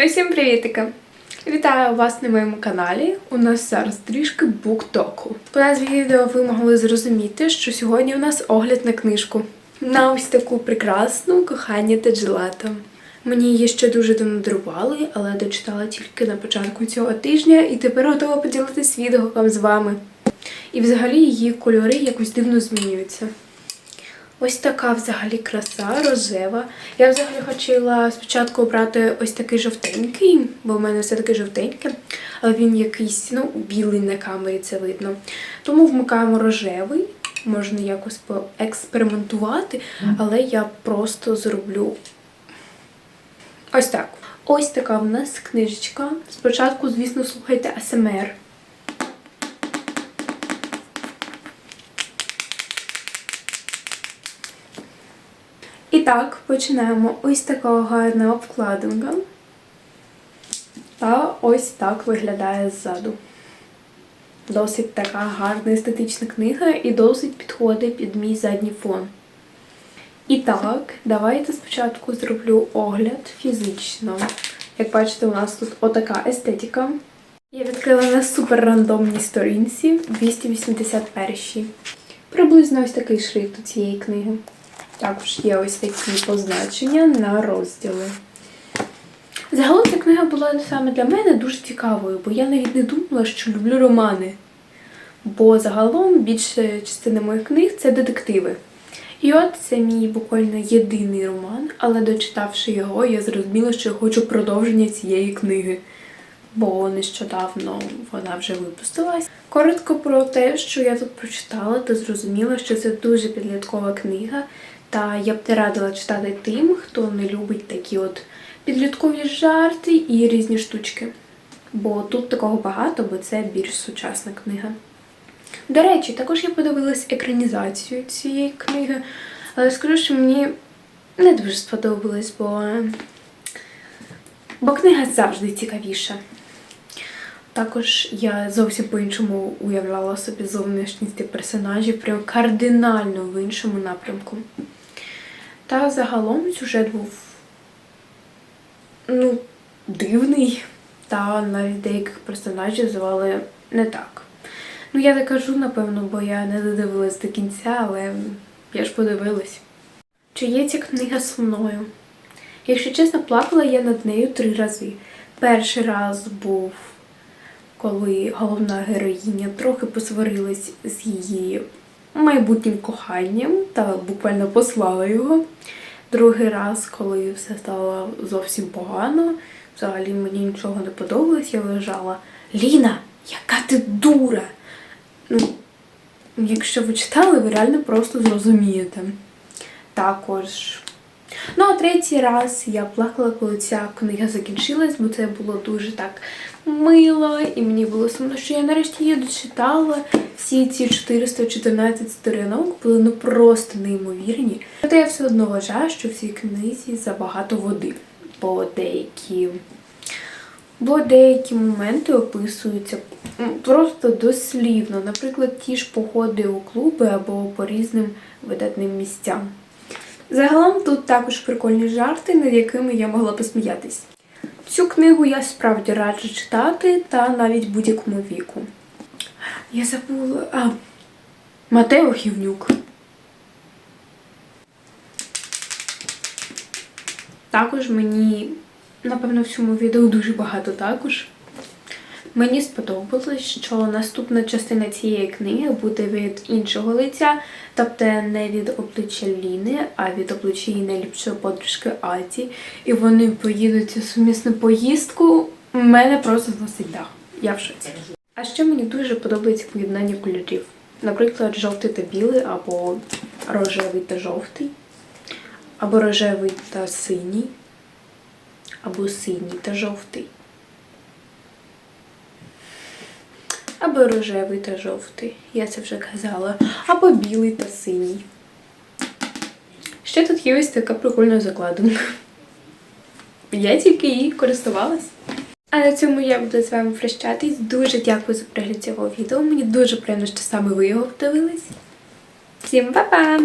Усім привітики! Вітаю вас на моєму каналі. У нас зараз трішки буктоку. По назві відео ви могли зрозуміти, що сьогодні у нас огляд на книжку. На ось таку прекрасну кохання та джелато. Мені її ще дуже давно дарували, але дочитала тільки на початку цього тижня і тепер готова поділитися відгуком з вами. І взагалі її кольори якось дивно змінюються. Ось така взагалі краса, рожева. Я взагалі хотіла спочатку обрати ось такий жовтенький, бо в мене все таки жовтеньке, але він якийсь, ну, білий на камері, це видно. Тому вмикаємо рожевий, можна якось поекспериментувати, але я просто зроблю ось так. Ось така в нас книжечка. Спочатку, звісно, слухайте АСМР. Так, починаємо ось такого гарна обкладинка. Та ось так виглядає ззаду. Досить така гарна естетична книга і досить підходить під мій задній фон. І так, давайте спочатку зроблю огляд фізично. Як бачите, у нас тут отака естетика. Я відкрила на супер рандомній сторінці 281. Приблизно ось такий шрифт у цієї книги. Також є ось такі позначення на розділи. Загалом ця книга була саме для мене дуже цікавою, бо я навіть не думала, що люблю романи. Бо загалом більша частина моїх книг це детективи. І от це мій буквально єдиний роман, але дочитавши його, я зрозуміла, що я хочу продовження цієї книги. Бо нещодавно вона вже випустилась. Коротко про те, що я тут прочитала, та зрозуміла, що це дуже підліткова книга. Та я б не радила читати тим, хто не любить такі от підліткові жарти і різні штучки. Бо тут такого багато, бо це більш сучасна книга. До речі, також я подивилась екранізацію цієї книги, але скажу, що мені не дуже сподобалось, бо, бо книга завжди цікавіша. Також я зовсім по-іншому уявляла собі зовнішність персонажів, прям кардинально в іншому напрямку. Та загалом сюжет був ну, дивний, та навіть деяких персонажів звали не так. Ну, я не кажу, напевно, бо я не додивилась до кінця, але я ж подивилась. Чи є ця книга сумною? Якщо чесно, плакала я над нею три рази. Перший раз був, коли головна героїня трохи посварилась з її майбутнім коханням та буквально послала його. Другий раз, коли все стало зовсім погано, взагалі мені нічого не подобалось, я лежала. Ліна, яка ти дура! Ну, якщо ви читали, ви реально просто зрозумієте. Також. Ну, а третій раз я плакала, коли ця книга закінчилась, бо це було дуже так мило, і мені було сумно, що я нарешті її дочитала. Всі ці 414 сторінок були ну просто неймовірні. Проте я все одно вважаю, що в цій книзі забагато води, бо деякі. Бо деякі моменти описуються просто дослівно, наприклад, ті ж походи у клуби або по різним видатним місцям. Загалом тут також прикольні жарти, над якими я могла посміятись. Цю книгу я справді раджу читати та навіть будь-якому віку. Я забула. А, Матео Хівнюк. Також мені, напевно, в цьому відео дуже багато також. Мені сподобалось, що наступна частина цієї книги буде від іншого лиця, тобто не від обличчя Ліни, а від обличчя її найліпшої подружки Аті. І вони поїдуть у сумісну поїздку. У мене просто зносить дах. Я в шоці. А ще мені дуже подобається поєднання кольорів. Наприклад, жовтий та білий, або рожевий та жовтий, або рожевий та синій, або синій та жовтий. Або рожевий та жовтий, я це вже казала, або білий та синій. Ще тут є ось така прикольна закладинка. Я тільки її користувалась. А на цьому я буду з вами прощатись. Дуже дякую за перегляд цього відео. Мені дуже приємно, що саме ви його подивились. Всім па-па!